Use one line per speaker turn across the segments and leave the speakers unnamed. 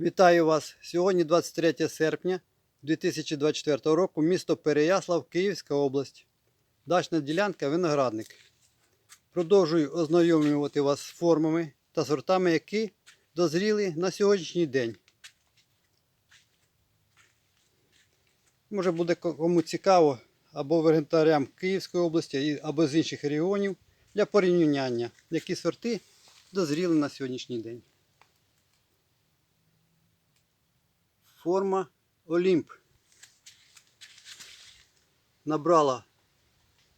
Вітаю вас! Сьогодні 23 серпня 2024 року, місто Переяслав, Київська область. Дачна ділянка виноградник. Продовжую ознайомлювати вас з формами та сортами, які дозріли на сьогоднішній день. Може буде кому цікаво або вегетаріям Київської області, або з інших регіонів для порівняння, які сорти дозріли на сьогоднішній день. Форма Олімп. Набрала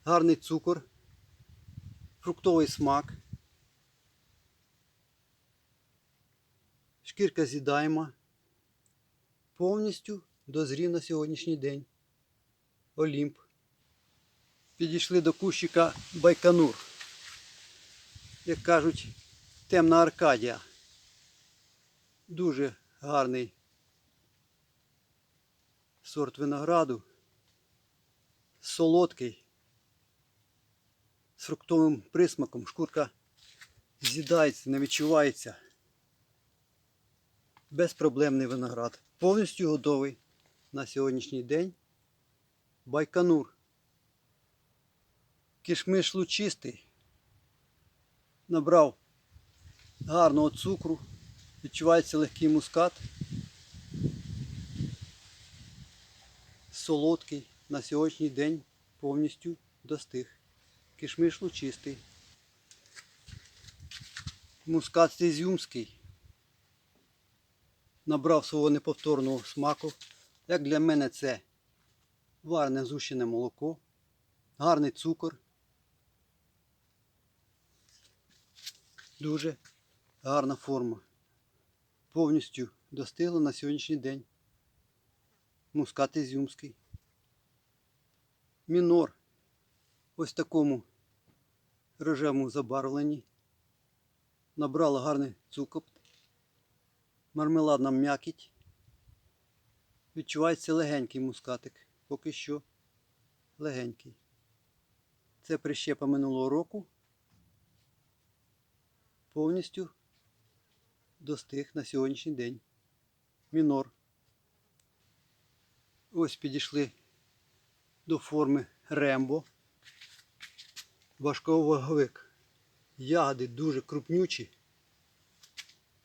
гарний цукор, фруктовий смак. Шкірка з'їдаєма. Повністю дозрів на сьогоднішній день. Олімп. Підійшли до кущика Байконур. Як кажуть, темна Аркадія. Дуже гарний сорт винограду, солодкий, з фруктовим присмаком, шкурка з'їдається, не відчувається. Безпроблемний виноград. Повністю готовий на сьогоднішній день. Байконур. Кишмиш лучистий. Набрав гарного цукру. Відчувається легкий мускат. Солодкий, на сьогоднішній день повністю достиг. Кишмиш лучистий. Мускат ізюмський. Набрав свого неповторного смаку. Як для мене це варене зущене молоко, гарний цукор. Дуже гарна форма. Повністю достигла на сьогоднішній день мускат ізюмський. Мінор. Ось такому рожевому забарвленні. Набрала гарний цукор. Мармеладна м'якіть. Відчувається легенький мускатик. Поки що легенький. Це прищепа минулого року. Повністю достиг на сьогоднішній день. Мінор. Ось підійшли до форми рембо. Важковаговик. Ягоди дуже крупнючі.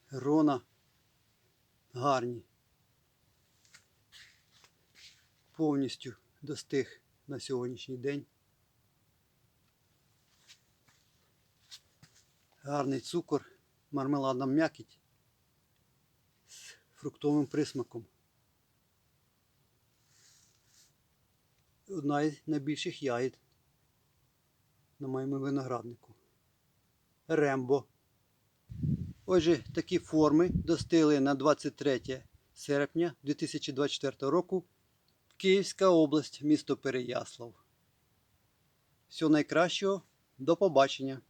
Рона гарні. Повністю достиг на сьогоднішній день. Гарний цукор, мармеладна м'якіть з фруктовим присмаком. Одна із найбільших ягід на моєму винограднику. Рембо. Отже, такі форми достигли на 23 серпня 2024 року Київська область, місто Переяслав. Всього найкращого, до побачення!